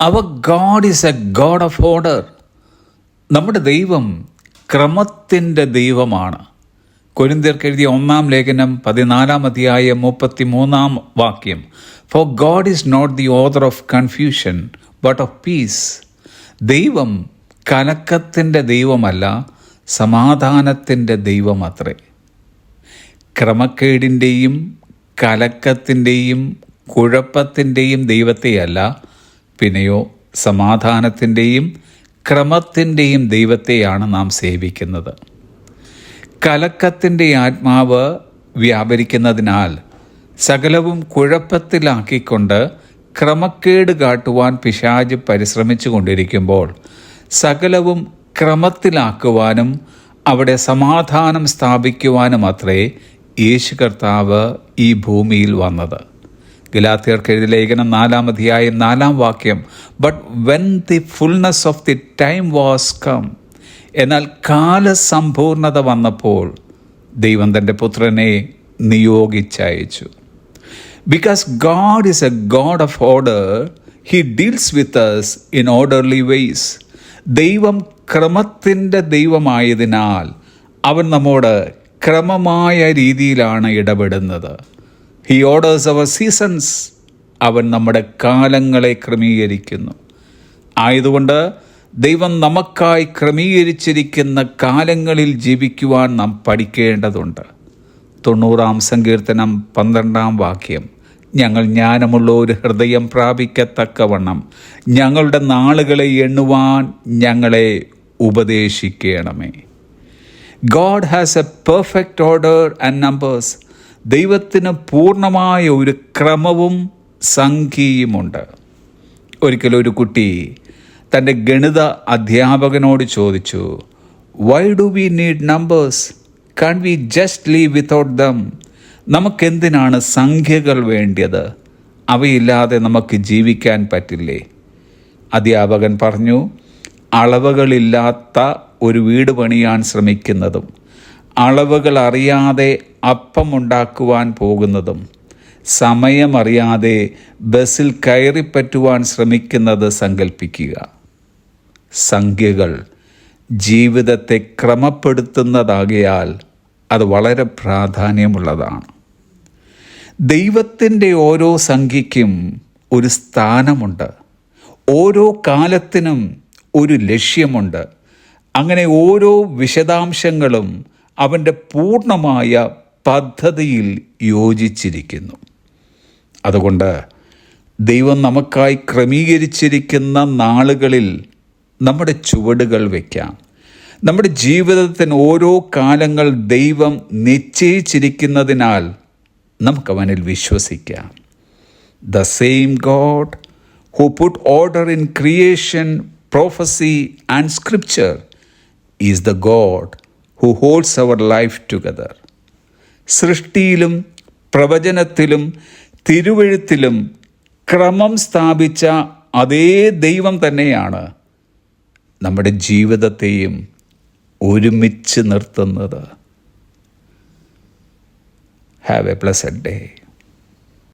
Our God is a God of order നമ്മുടെ ദൈവം ക്രമത്തിന്റെ ദൈവമാണ്. കൊരിന്തിയർക്ക് എഴുതിയ ഒന്നാം ലേഖനം പതിനാലാം അധ്യായ മുപ്പത്തി മൂന്നാം വാക്യം. For God is not the author of confusion but of peace ദൈവം കലക്കത്തിന്റെ ദൈവമല്ല സമാധാനത്തിന്റെ ദൈവമത്രേ. ക്രമക്കേടിന്റെയും കലക്കത്തിന്റെയും കുഴപ്പത്തിന്റെയും ദൈവത്തെയല്ല പിന്നെയോ സമാധാനത്തിന്റെയും ക്രമത്തിന്റെയും ദൈവത്തെയാണ് നാം സേവിക്കുന്നത്. കലക്കത്തിന്റെ ആത്മാവ് വ്യാപരിക്കുന്നതിനാൽ സകലവും കുഴപ്പത്തിലാക്കിക്കൊണ്ട് ക്രമക്കേട് കാട്ടുവാൻ പിശാജ് പരിശ്രമിച്ചു കൊണ്ടിരിക്കുമ്പോൾ സകലവും ക്രമത്തിലാക്കുവാനും അവിടെ സമാധാനം സ്ഥാപിക്കുവാനും അത്രേ യേശു കർത്താവ് ഈ ഭൂമിയിൽ വന്നത്. ഗലാത്തിയർക്ക് എഴുതി ലേഖനം നാലാം അധ്യായം നാലാം വാക്യം but when the fullness of the time was come എന്നാൽ കാലസമ്പൂർണത വന്നപ്പോൾ ദൈവം തന്റെ പുത്രനെ നിയോഗിച്ചയച്ചു. Because God is a God of order he deals with us in orderly ways ദൈവം ക്രമത്തിന്റെ ദൈവമായതിനാൽ അവൻ നമ്മോട് ക്രമമായ രീതിയിലാണ് ഇടപെടുന്നത്. ഹി ഓർഡേഴ്സ് അവർ സീസൺസ് അവൻ നമ്മുടെ കാലങ്ങളെ ക്രമീകരിക്കുന്നു. ആയതുകൊണ്ട് ദൈവം നമുക്കായി ക്രമീകരിച്ചിരിക്കുന്ന കാലങ്ങളിൽ ജീവിക്കുവാൻ നാം പഠിക്കേണ്ടതുണ്ട്. തൊണ്ണൂറാം സങ്കീർത്തനം പന്ത്രണ്ടാം വാക്യം. ഞങ്ങൾ ജ്ഞാനമുള്ള ഒരു ഹൃദയം പ്രാപിക്കത്തക്കവണ്ണം ഞങ്ങളുടെ നാളുകളെ എണ്ണുവാൻ ഞങ്ങളെ ഉപദേശിക്കണമേ. God has a perfect order and numbers ദൈവത്തിന് പൂർണമായ ഒരു ക്രമവും സംഖ്യയുമുണ്ട്. ഒരിക്കലും ഒരു കുട്ടി തന്റെ ഗണിത അധ്യാപകനോട് ചോദിച്ചു why do we need numbers can we just live without them നമുക്കെന്തിനാണ് സംഖ്യകൾ വേണ്ടിയത്? അവയില്ലാതെ നമുക്ക് ജീവിക്കാൻ പറ്റില്ലേ? അധ്യാപകൻ പറഞ്ഞു അളവുകളില്ലാത്ത ഒരു വീട് പണിയാൻ ശ്രമിക്കുന്നതും അളവുകൾ അറിയാതെ അപ്പമുണ്ടാക്കുവാൻ പോകുന്നതും സമയമറിയാതെ ബസ്സിൽ കയറിപ്പറ്റുവാൻ ശ്രമിക്കുന്നത് സങ്കല്പിക്കുക സംഖ്യകൾ ജീവിതത്തെ ക്രമപ്പെടുത്തുന്നതാകയാൽ അത് വളരെ പ്രാധാന്യമുള്ളതാണ്. ദൈവത്തിന്റെ ഓരോ സംഖ്യയ്ക്കും ഒരു സ്ഥാനമുണ്ട്. ഓരോ കാലത്തിനും ഒരു ലക്ഷ്യമുണ്ട്. അങ്ങനെ ഓരോ വിശദാംശങ്ങളും അവന്റെ പൂർണമായ പദ്ധതിയിൽ യോജിച്ചിരിക്കുന്നു. അതുകൊണ്ട് ദൈവം നമുക്കായി ക്രമീകരിച്ചിരിക്കുന്ന നാളുകളിൽ നമ്മുടെ ചുവടുകൾ വയ്ക്കാം നമ്മുടെ ജീവിതത്തിന് ഓരോ കാലങ്ങൾ ദൈവം നിശ്ചയിച്ചിരിക്കുന്നതിനാൽ നമുക്കവനിൽ വിശ്വസിക്കാം. The same God who put order in creation prophecy and scripture is the God who holds our life together സൃഷ്ടിയിലും പ്രവചനത്തിലും തിരുവഴുത്തിലും ക്രമം സ്ഥാപിച്ച അതേ ദൈവം തന്നെയാണ് നമ്മുടെ ജീവിതത്തെയും ഒരുമിച്ച് നിർത്തുന്നത്. Have A പ്ലസഡ് day